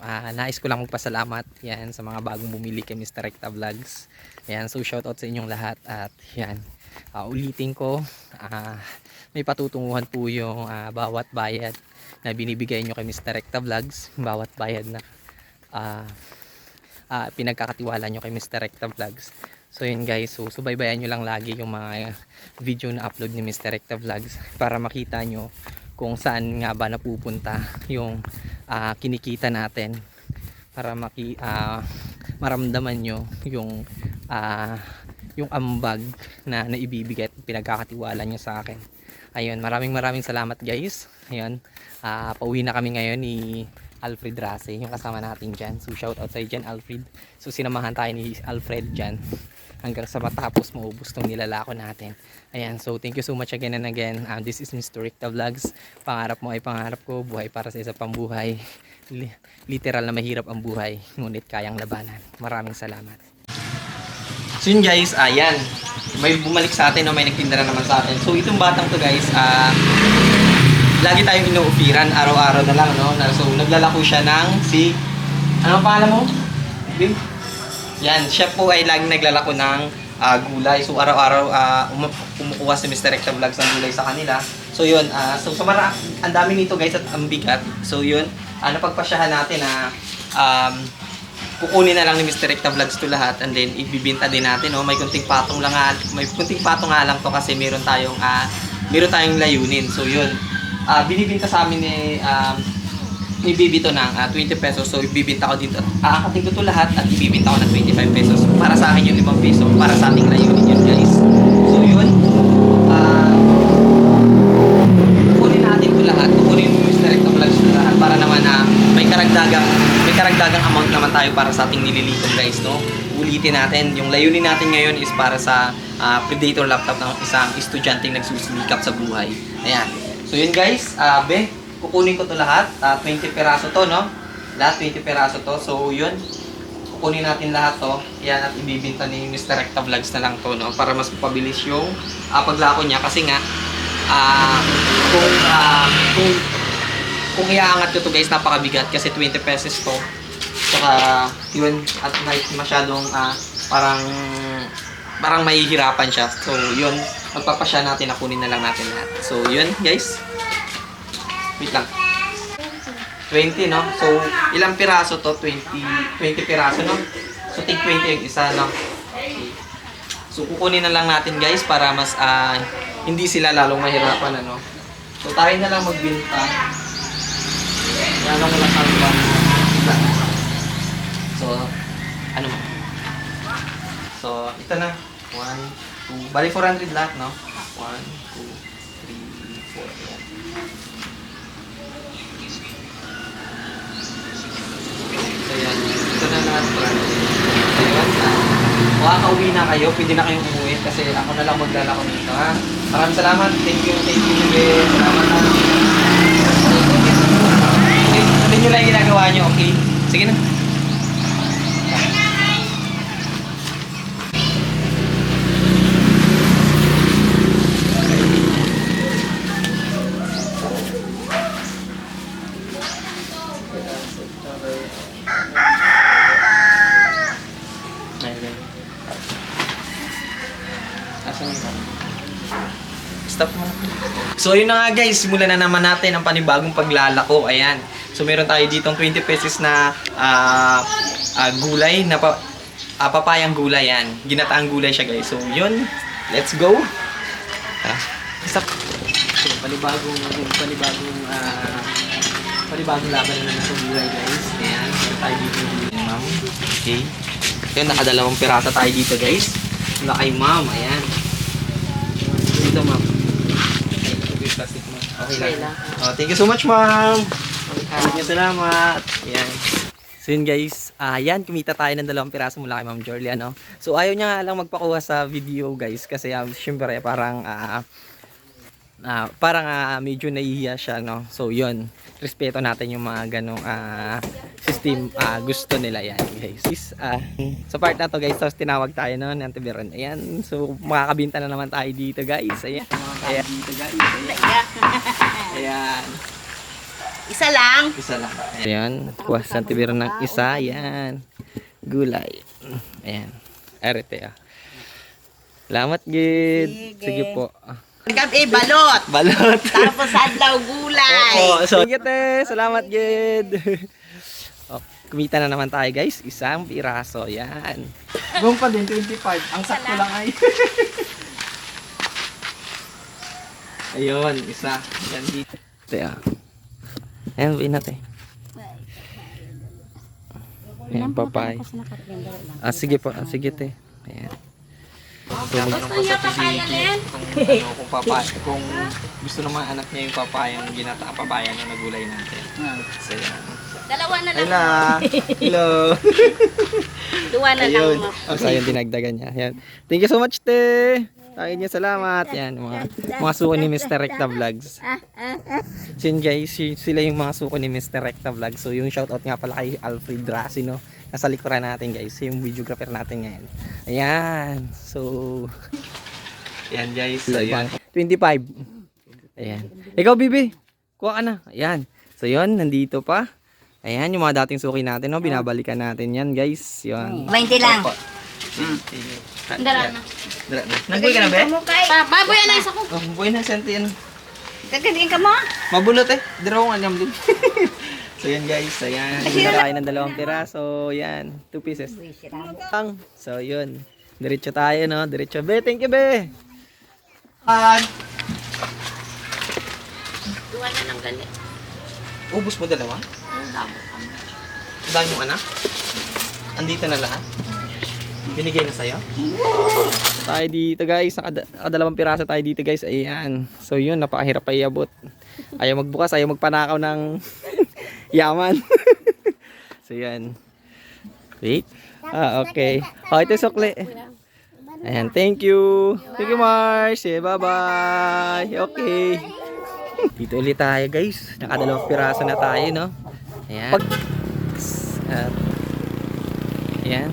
Ayan, ah, nais ko lang magpasalamat yan sa mga bagong bumili kay Mr. Recta Vlogs. Ayan, so shoutout sa inyong lahat at yan, ah, ulitin ko, ah, may patutunguhan po yung ah, bawat bayad na binibigay nyo kay Mr. Recta Vlogs, bawat bayad na ah, ah, pinagkakatiwala nyo kay Mr. Recta Vlogs. So yun guys, so subaybayan nyo lang lagi yung mga video na upload ni Mr. Recta Vlogs para makita nyo kung saan nga ba napupunta yung ah, kinikita natin para maki ah, maramdaman nyo yung ah, yung ambag na naibibigay at pinagkakatiwala nyo sa akin. Ayun, maraming maraming salamat guys. Ayun, ah, pauwi na kami ngayon ni Alfred Rase, yung kasama natin dyan. So shout out sa dyan Alfred. So sinamahan tayo ni Alfred dyan hanggang sa matapos maubos tong nilalako natin. Ayan, so thank you so much again and again. Um, this is Mr. Ricta Vlogs. Pangarap mo ay pangarap ko, buhay para sa isa pang buhay. Li- literal na mahirap ang buhay, ngunit kayang labanan. Maraming salamat. So yun guys, ayan. May bumalik sa atin, no? may nagtinda na naman sa atin. So itong batang to guys, ah lagi tayong inuupiran, araw-araw na lang, no? So naglalako siya ng si, ano ang pangalan mo? Bim? Yan, siya po ay laging naglalako ng ah, gulay. So araw-araw ah, um- kumukuha si Mr. Recta Vlogs ng gulay sa kanila. So yun, ah, so sa mara, ang dami nito guys at ang bigat. So yun, uh, napagpasyahan natin na um, kukunin na lang ni Mr. Recta Vlogs to lahat and then ibibinta din natin. No? May kunting patong lang nga, may kunting patong nga lang to kasi meron tayong ah, meron tayong layunin. So yun, ah, binibinta sa amin ni um, ni Bibi to ng ah, 20 pesos. So, ibibinta ko dito. Aakatin ko to lahat at ibibinta ko ng 25 pesos. Para sa akin yung 5 peso. Para sa ating layunin yun, guys. So, yun. Ah, kukunin natin to lahat. Kukunin mo yung direct vlogs to lahat. Para naman na may karagdagang may karagdagang amount naman tayo para sa ating nililitong guys, no? Ulitin natin. Yung layunin natin ngayon is para sa ah, Predator laptop ng isang estudyanteng nagsusumikap sa buhay. Ayan. So, yun guys. Ah, be, kukunin ko to lahat. Ah, 20 peraso to, no? Lahat 20 peraso to. So, yun. Kukunin natin lahat to. Yan at ibibinta ni Mr. Recta Vlogs na lang to, no? Para mas mapabilis yung ah, paglako niya. Kasi nga, ah, kung, ah, kung, kung iaangat ko to guys, napakabigat. Kasi 20 pesos to. Saka, yun, at may masyadong, ah, parang, parang mahihirapan siya. So, yun, magpapasya natin na kunin na lang natin lahat. So, yun, guys. Wait lang. 20, no? So, ilang piraso to? 20, 20 piraso, no? So, take 20 yung isa, no? So, kukunin na lang natin, guys, para mas, ah, hindi sila lalong mahirapan, ano? So, tayo na lang magbinta. Yan lang wala sa ba? So, ano mo? So, ito na. 1, 2, bali 400 lahat, no? 1, 2, 3, 4, yan. So yan, ito na lahat brand. Ayun, ah, makakauwi na kayo, pwede na kayong umuwi kasi ako na lang maglalako dito ha. Maraming salamat, thank you, thank you, Miguel. Salamat ha. Tuloy nyo lang yung ginagawa nyo, okay? Sige na. So yun na nga guys, simulan na naman natin ang panibagong paglalako. Ayan. So meron tayo ditong 20 pesos na ah, ah, gulay na pa, ah, papayang gulay yan. Ginataang gulay siya guys. So yun, let's go. Ah, stop. So panibagong panibagong ah, panibagong laban na naman sa gulay guys. Ayan, meron tayo dito gulay ma'am. Okay. Yun, nakadalawang pirata tayo dito guys. Wala kay ma'am, ayan. Dito ma'am. Ay, ito yung plastic mo. Okay Okay lang. lang. Oh, thank you so much ma'am. Maraming salamat. Ayan. So yun guys, ah yan, kumita tayo ng dalawang piraso mula kay Ma'am Jorly, ano. So ayaw niya nga lang magpakuha sa video guys kasi um, syempre parang ah ah, parang ah, medyo nahihiya siya, no. So yun, respeto natin yung mga ganong ah, system ah, gusto nila yan guys. Is, ah, sa part na to guys, tapos tinawag tayo no, ng Tiberon. Ayan, so makakabinta na naman tayo dito guys. Ayan, ayan dito guys. Ayan. Ayan. Isa lang. Isa lang. Ayan. Kuha sa tibiro ng isa. Ayan. Gulay. Ayan. Arete ah. Salamat, Gid. Sige. Sige po. Gabi, balot. Balot. Tapos adlaw gulay. Oo, so, Sige, te. Salamat, Gid. oh, kumita na naman tayo, guys. Isang piraso. Yan. Buong pa din, 25. Ang sakto lang ay. Ayun, isa. Yan dito. Te, ah. Ayan, win natin. Ayan, papay. Ah, sige po. Ah, sige, te. Ayan. Gusto niya papaya, Len? Kung, ano, kung, papa, kung gusto naman anak niya yung papaya, yung ginataang papaya na nagulay natin. So, yan. Dalawa na lang. Ayla! Hello! Duwa na Ayun. lang. Oh, so, ayun, dinagdagan niya. Yan. Thank you so much, te! Tayo niya, salamat. Yan, mga, mga suko ni Mr. Recta Vlogs. So, yun guys, sila yung mga suko ni Mr. Recta Vlogs. So, yung shoutout nga pala kay Alfred Racino. Nasa likuran natin guys, yung videographer natin ngayon. Ayan. So, ayan guys. So, ayan. 25. Ayan. Ikaw, Bibi. Kuha ka na. Ayan. So, yun. Nandito pa. Ayan, yung mga dating suki natin, no? Binabalikan natin yan, guys. Yun. 20 lang. Opo. Sige. Dala na. Dala na. Nagbuhay ka na, be? Pa, baboy na isa ko. Oh, buhay na, sente yan. Kagaling ka mo? Mabulot eh. Dalawa nga niyam din. so yan guys, ayan. Tayo ng dalawang piraso. Yan, two pieces. Ang. So yun. Diretso tayo no, diretso. Be, thank you be. An. Duwa na lang gali. Ubus mo dalawa? Ang damo. Ang dami yung anak? Andito na lahat? Binigay na sa'yo? tayo dito guys. Nakada- Nakadalawang piraso tayo dito guys. Ayan. So yun, napakahirap pa iabot. Ayaw magbukas, ayaw magpanakaw ng yaman. so yan. Wait. Ah, okay. Oh, ito sukli. Ayan, thank you. Thank you, Mars. Yeah, bye-bye. Okay. Dito ulit tayo, guys. Nakadalawang piraso na tayo, no? Ayan. Pag... At... Ayan.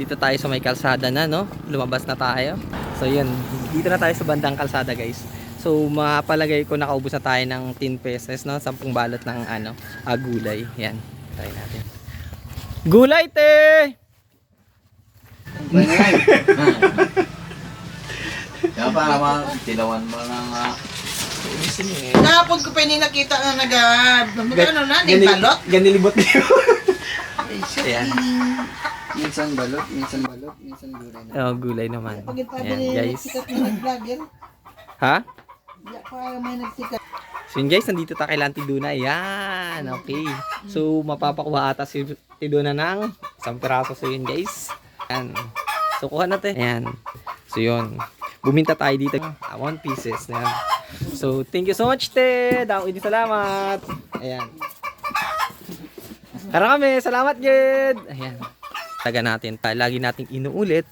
Dito tayo sa may kalsada na, no? Lumabas na tayo. So, yun. Dito na tayo sa bandang kalsada, guys. So, mapalagay ko nakaubos na tayo ng 10 pesos, no? 10 balot ng, ano, ah, gulay. Yan. Try natin. Gulay, te! Kaya para mga tilawan mo ng uh, Kahapon ko pa ini nakita na nag ano na, ni balot. Ganilibot niyo. Ayan. minsan balot, minsan balot, minsan gulay na. Oh, gulay naman. Ayan, guys. na nag-vlogger. Ha? So yun guys, nandito tayo kay Lanti Duna. Yan, okay. So mapapakuha ata si Tiduna ng isang piraso. So yun guys. Yan. So kuha natin. Yan. So yun. Buminta tayo dito. Ah, one pieces. Yan. So thank you so much, te. Dako din salamat. Ayan. Tara kami. Salamat, Gid. Ayan. Taga natin. Lagi nating inuulit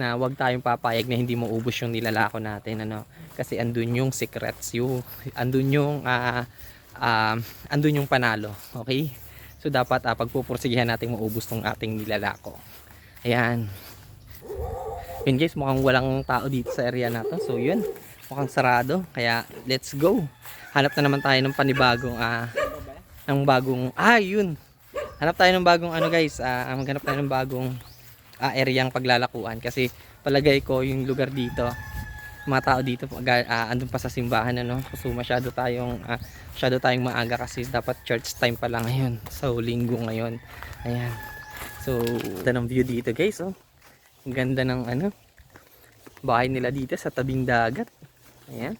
na wag tayong papayag na hindi maubos yung nilalako natin ano? Kasi andun yung secrets yung andun yung ah ah, andun yung panalo okay? So dapat uh, pagpupursigihan natin maubos tong ating nilalako. Ayan. Yun guys mukhang walang tao dito sa area na to. So yun. Mukhang sarado. Kaya let's go. Hanap na naman tayo ng panibagong ah ng bagong ah yun. Hanap tayo ng bagong ano guys ah maghanap tayo ng bagong ah, area ang paglalakuan. Kasi palagay ko yung lugar dito mga tao dito ah, andun pa sa simbahan ano so masyado tayong ah, masyado tayong maaga kasi dapat church time pa lang ngayon. So linggo ngayon. Ayan. So ganda ng view dito guys oh. Ang ganda ng ano bahay nila dito sa tabing dagat. Ayan.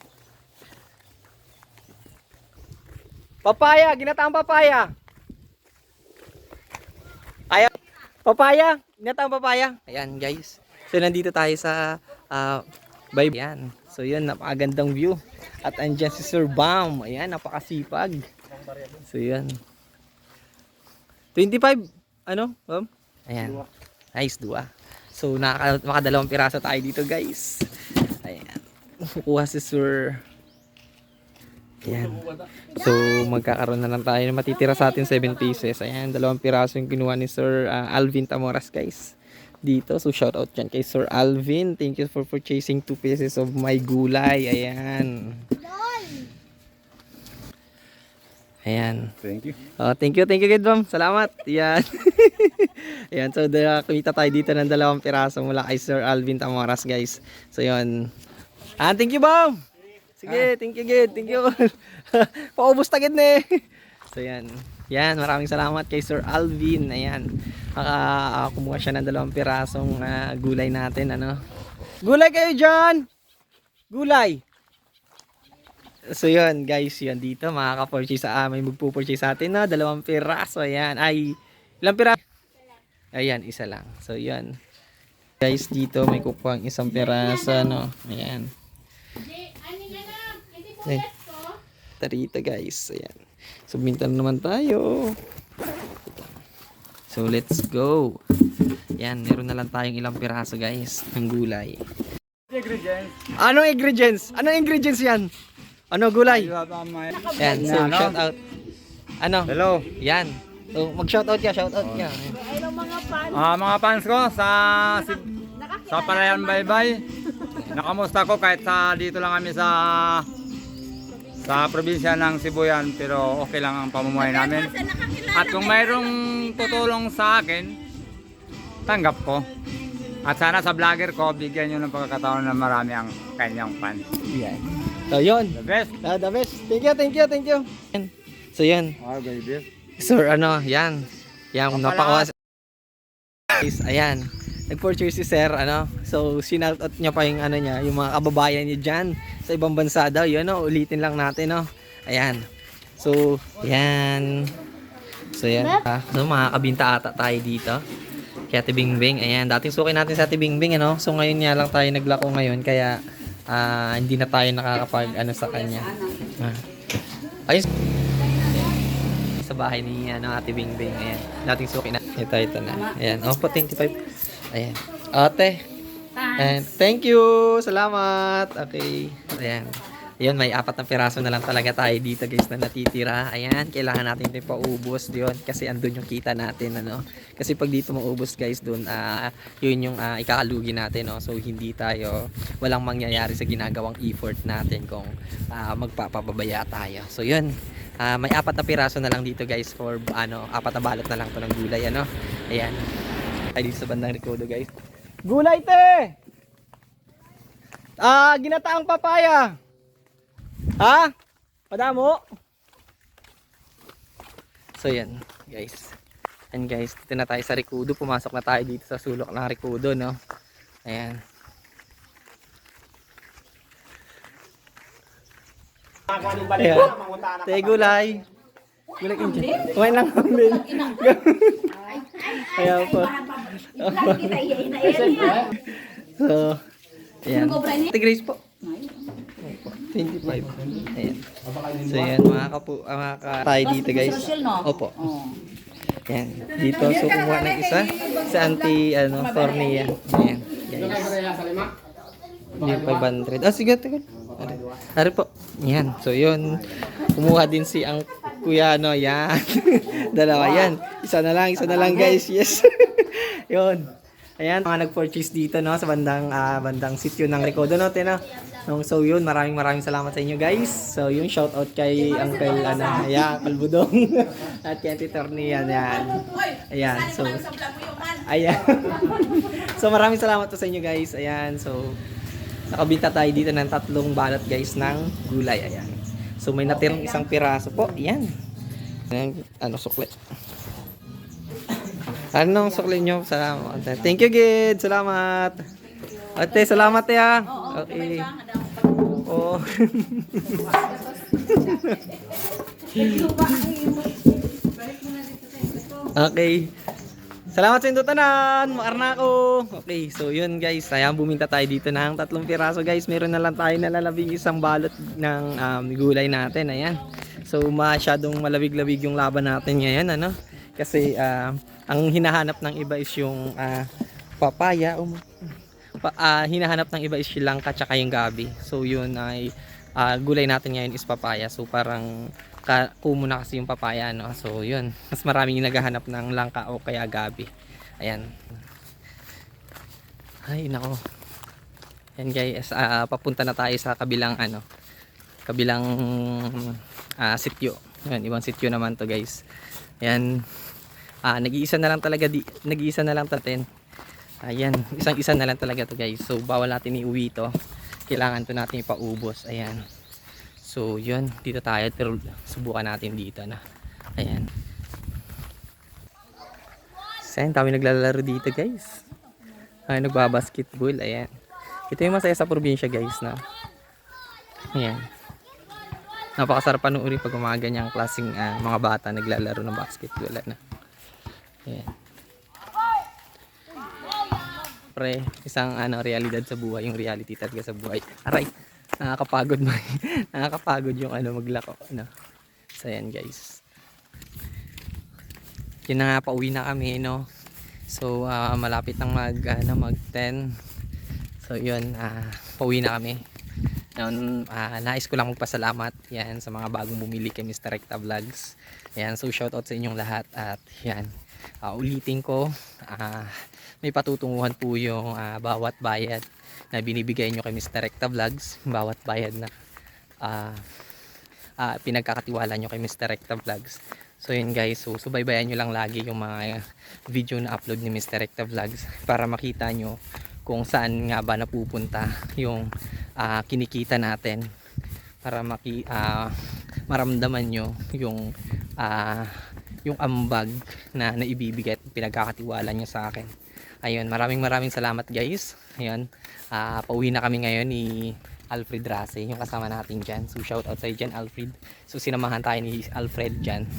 Papaya! Ginataang papaya ayaw Papaya! Inatang papaya. Ayan guys. So nandito tayo sa uh. Ayan. So yun, napakagandang view. At andyan si Sir Bam. Ayan, napakasipag. So yun. 25, ano? Bam? Ayan. Nice, dua. So naka, makadalawang piraso tayo dito guys. Ayan. Kukuha si Sir Ayan. So, magkakaroon na lang tayo matitira sa atin 7 pieces. Ayan, dalawang piraso yung kinuha ni Sir ah, Alvin Tamoras, guys. Dito. So, shout out dyan kay Sir Alvin. Thank you for purchasing 2 pieces of my gulay. Ayan. Ayan. Thank you. Oh, thank you, thank you, ma'am. Salamat. Yan. Ayan, so da, kumita tayo dito ng dalawang piraso mula kay Sir Alvin Tamoras, guys. So, yun. Ah, thank you, ma'am. Sige, thank you, good. Thank you. Paubos tagid na eh. So, yan. Yan, maraming salamat kay Sir Alvin. Ayan. Maka, ah, kumuha siya ng dalawang pirasong ah, gulay natin, ano. Gulay kayo dyan! Gulay! So yun guys, yun dito makaka-purchase sa amin, magpo-purchase sa atin na dalawang piraso, ayan. Ay, ilang piraso? Ayan, isa lang. So yun. Guys, dito may kukuha ang isang piraso, no. Ayan. Ay, tarita guys, ayan. So minta na naman tayo. So let's go. Ayan, meron na lang tayong ilang piraso guys ng gulay. Ingredients. Anong ingredients? Anong ingredients yan? Ano gulay? Yan, so Ano? shout out. Ano? Hello. Yan. So mag-shout out ka, shout out ka. Ah, mga fans ko sa si, sa Palayan Baybay. Nakamusta ko kahit sa dito lang kami sa sa probinsya ng Sibuyan pero okay lang ang pamumuhay namin. At kung mayroong tutulong sa akin, tanggap ko. At sana sa vlogger ko, bigyan nyo ng pagkakataon na marami ang kanyang fans. Yan. So yun. The best! Ah, the best. Thank you, thank you, thank you. So yan. Oh, baby. Sir, ano, yan. Yan. Guys, ayan. Nag-purchase si Sir, ano. So, sinoutout niya pa yung ano niya, yung mga kababayan niya dyan sa ibang bansa daw. Yun, no, ulitin lang natin, no. Ayan. So, yan. So, yan. Ah, so, makakabinta ata tayo dito. Kaya Ate Bingbing, ayan. Dating suki natin sa Ate Bingbing, ano. So, ngayon nga lang tayo naglako ngayon, kaya ah, hindi na tayo nakakapag, ano, sa kanya. Ah. Ayun sa bahay ni ano, Ate Bingbing. Ayan. Dating suki na. Ito, ito na. Ayan. Opo, 25. Ayan. Ate. And thank you. Salamat. Okay. Ayan. Ayan, may apat na piraso na lang talaga tayo dito guys na natitira. Ayan, kailangan natin ito paubos doon kasi andun yung kita natin. Ano? Kasi pag dito maubos guys doon, ah yun yung ah, ikakalugi natin. No? So hindi tayo, walang mangyayari sa ginagawang effort natin kung ah, magpapababaya tayo. So yun, Ah, may apat na piraso na lang dito guys for ano, apat na balot na lang to ng gulay ano. Ayan. Ay dito sa bandang Ricodo guys. Gulay te! Ah, ginataang papaya. Ha? Madamo? So yan, guys. And guys, dito na tayo sa Ricodo. Pumasok na tayo dito sa sulok ng Ricodo, no? Ayan. Ayan. Tay gulay. Gulay dyan. Kumain lang kami. Kaya po. So, ayan. Ate Grace po. Opo, 25. Ayan. So, ayan. Mga kapu, ah, mga ka tayo dito guys. Opo. Ayan. Dito, so kumuha ng isa. Sa auntie, ano, Tornia. Ayan. Guys. Yung 500. Ah, sige, tagal. Ari, ari po. Yan. So, yun. Kumuha din si ang kuya, no? Yan. Dalawa yan. Isa na lang, isa na lang, guys. Yes. yun. Ayan, mga nag-purchase dito, no? Sa bandang, ah, bandang sityo ng Recodo, no? Tina. No, so, yun. Maraming maraming salamat sa inyo, guys. So, yun. Shout out kay Uncle, ano, ayan, Kalbudong. At kay Auntie Tornia, yan. Ayan. So, ayan. so, maraming salamat po sa inyo, guys. Ayan. So, Nakabinta tayo dito ng tatlong balot guys ng gulay. Ayan. So may natirang isang piraso po. Ayan. Ayan, Ano sukli. Anong sukli nyo? Salamat. Thank you, Gid. Salamat. Ate, salamat ya. Okay. Oh. okay. Salamat sa indutanan, makarna ko. Okay, so yun guys, ayan buminta tayo dito ng tatlong piraso guys. Meron na lang tayo nalalabing isang balot ng um, gulay natin, ayan. So masyadong malabig-labig yung laban natin ngayon, ano? Kasi ah, ang hinahanap ng iba is yung ah, papaya. Um, pa, ah, hinahanap ng iba is yung langka tsaka yung gabi. So yun ay ah, gulay natin ngayon is papaya. So parang ka, kumo na kasi yung papaya no. So yun, mas maraming naghahanap ng langka o kaya gabi. Ayan. Ay nako. Yan guys, ah, papunta na tayo sa kabilang ano, kabilang ah, sityo. Yan, ibang sityo naman to guys. Yan. Ah, nag-iisa na lang talaga di, nag-iisa na lang tatin. Ayan, isang isa na lang talaga to guys. So bawal natin iuwi to. Kailangan to natin ipaubos. Ayan. So yun, dito tayo pero subukan natin dito na. Ayan. So, ayan, naglalaro dito guys. Ay, nagbabasketball. Ayan. Ito yung masaya sa probinsya guys na. Ayan. Napakasarap panuuri pag umaga niyang klaseng ah, mga bata naglalaro ng basketball. Ano. Pre, isang ano, realidad sa buhay, yung reality talaga sa buhay. Aray, nakakapagod mo. nakakapagod yung ano, maglako. Ano. So, ayan guys. Yun na nga, pauwi na kami, no. So, ah, malapit nang mag, ano, mag 10. So, yun, ah, pauwi na kami. Yun, ah, nais ko lang magpasalamat yan sa mga bagong bumili kay Mr. Recta Vlogs. Yan, so shoutout sa inyong lahat at yan, ah, ulitin ko, ah, may patutunguhan po yung ah, bawat bayad na binibigay nyo kay Mr. Recta Vlogs, bawat bayad na ah, ah, pinagkakatiwala nyo kay Mr. Recta Vlogs. So yun guys, so subaybayan nyo lang lagi yung mga video na upload ni Mr. Recta Vlogs para makita nyo kung saan nga ba napupunta yung ah, kinikita natin para maki ah, maramdaman nyo yung ah, yung ambag na naibibigay at pinagkakatiwala nyo sa akin. Ayun maraming maraming salamat guys. Ayun ah, pauwi na kami ngayon ni Alfred Rase yung kasama natin dyan. So shout out sa'yo dyan Alfred. So sinamahan tayo ni Alfred dyan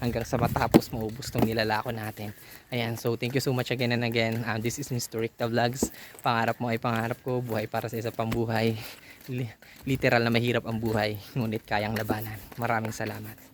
hanggang sa matapos maubos tong nilalako natin. Ayan so thank you so much again and again. Um, this is Mr. Rick the Vlogs. Pangarap mo ay pangarap ko. Buhay para sa isa pang buhay. Li- literal na mahirap ang buhay ngunit kayang labanan. Maraming salamat